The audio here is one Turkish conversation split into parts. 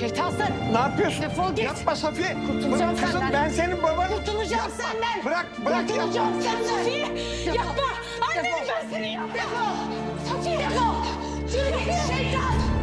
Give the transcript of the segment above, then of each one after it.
Şeytansın. Ne yapıyorsun? Defol git. Yapma Safiye. Kurtulacağım Bırak kızım senden. ben senin babanım. Kurtulacağım Yapma. senden. Bırak bırak Kurtulacağım yapma. senden. Safiye yapma. Annem ben seni yapma. Defol. Safiye defol. Git şeytan.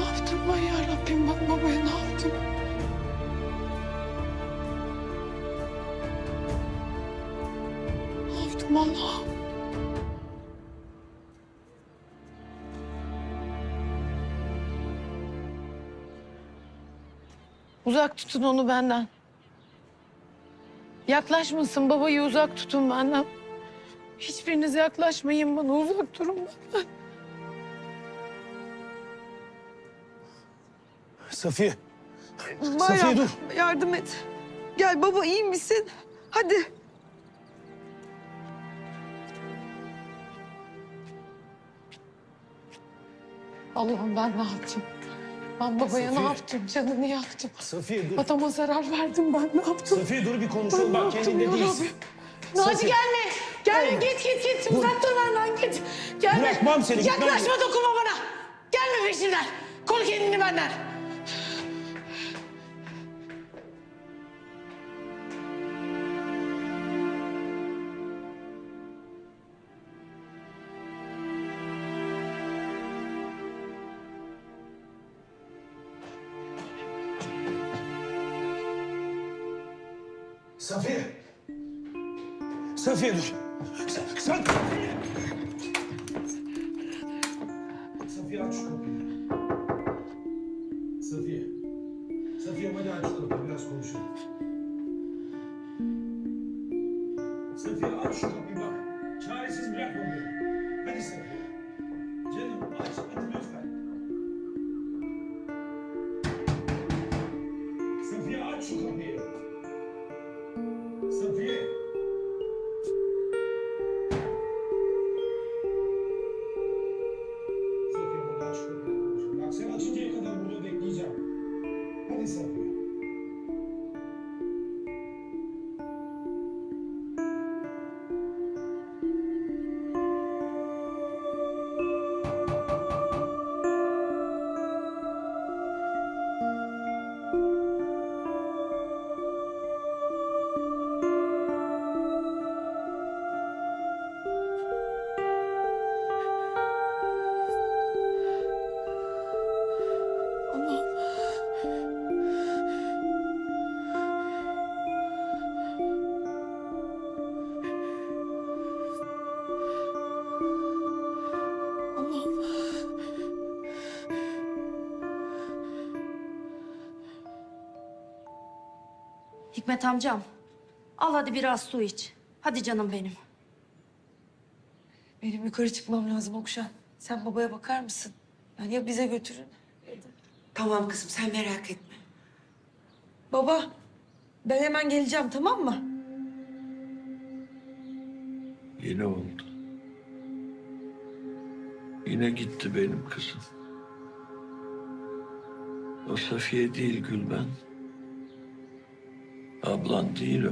Ne yaptım ben ya Rabbim bak babaya ne yaptım? Ne yaptım Allah'ım? Uzak tutun onu benden. Yaklaşmasın babayı uzak tutun benden. Hiçbiriniz yaklaşmayın bana uzak durun benden. Safiye. Bayram, Safiye dur. yardım et. Gel baba iyi misin? Hadi. Allah'ım ben ne yaptım? Ben babaya ne Safiye. yaptım? Canını yaktım. Safiye dur. Adama zarar verdim ben ne yaptım? Safiye dur bir konuşalım. ne Bak yaptım kendinde ya değilsin. Naci Safiye. gelme. Gelme git git git. Uzak dur benden git. Gelme. Bırakmam seni. Yaklaşma dokunma bana. Gelme peşimden. Koru kendini benden. Safiye. Safiye dur. Sen... sen... Safiye aç şu kapıyı. Safiye. Safiye hadi aç şu Safiye hadi Hikmet amcam. Al hadi biraz su iç. Hadi canım benim. Benim yukarı çıkmam lazım Okşan. Sen babaya bakar mısın? Yani ya bize götürün. Tamam kızım sen merak etme. Baba ben hemen geleceğim tamam mı? Yine oldu. Yine gitti benim kızım. O Safiye değil Gülben. Ablan değil o.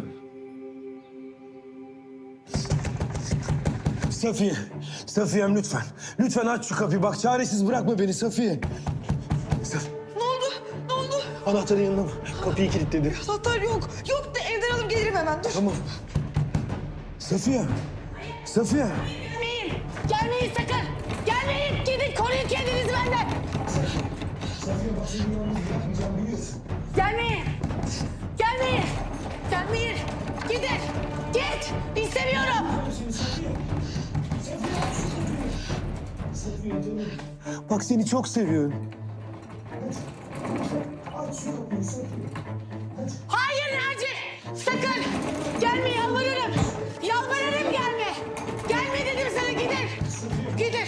Safiye. Safiye'm lütfen. Lütfen aç şu kapıyı. Bak çaresiz bırakma beni Safiye. Saf Ne oldu? Ne oldu? Anahtarı yanına mı? Kapıyı kilitledi. Anahtar yok. Yok de evden alıp gelirim hemen. Dur. Tamam. Safiye. Safiye. Gelmeyin. Gelmeyin sakın. Gelmeyin. Gidin koruyun kendinizi benden. Safiye bak senin yalnız bırakmayacağım biliyorsun. Gelmeyin. Git. İstemiyorum. Bak seni çok seviyorum. Hayır Naci. Sakın. Gelme yalvarırım. Yalvarırım gelme. Gelme dedim sana gidin. Gidin.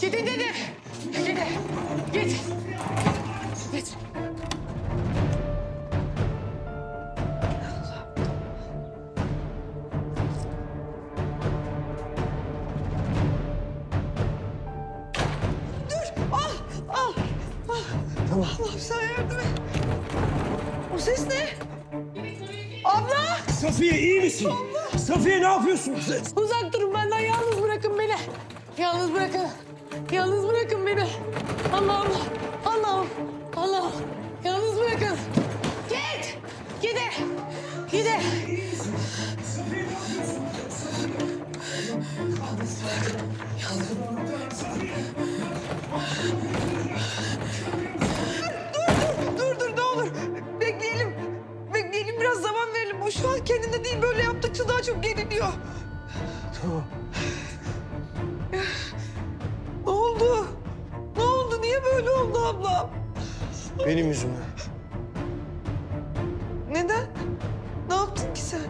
Gidin dedim. Gidin. Git. Git. Allah'ım sen yardım et. O ses ne? Abla! Safiye iyi misin? Safiye ne yapıyorsun? Uzak durun benden yalnız bırakın beni. Yalnız bırakın. Yalnız bırakın beni. Allah'ım. Allah'ım. Allah'ım. Yalnız bırakın. Git. Gidin. Gidin. Dur böyle oldu ablam? Benim yüzümden. Neden? Ne yaptın ki sen?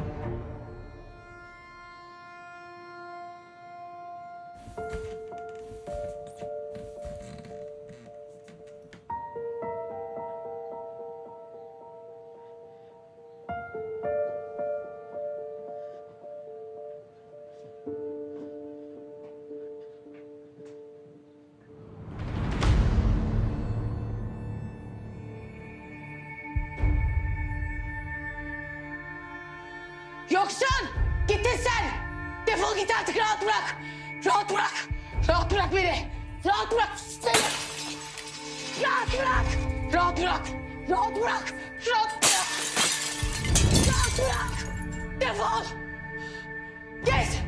Yoksun. Gittin sen. Defol git artık rahat bırak. Rahat bırak. Rahat bırak beni. Rahat bırak seni. Rahat bırak. Rahat bırak. Rahat bırak. Rahat bırak. Rahat bırak. Defol. Git.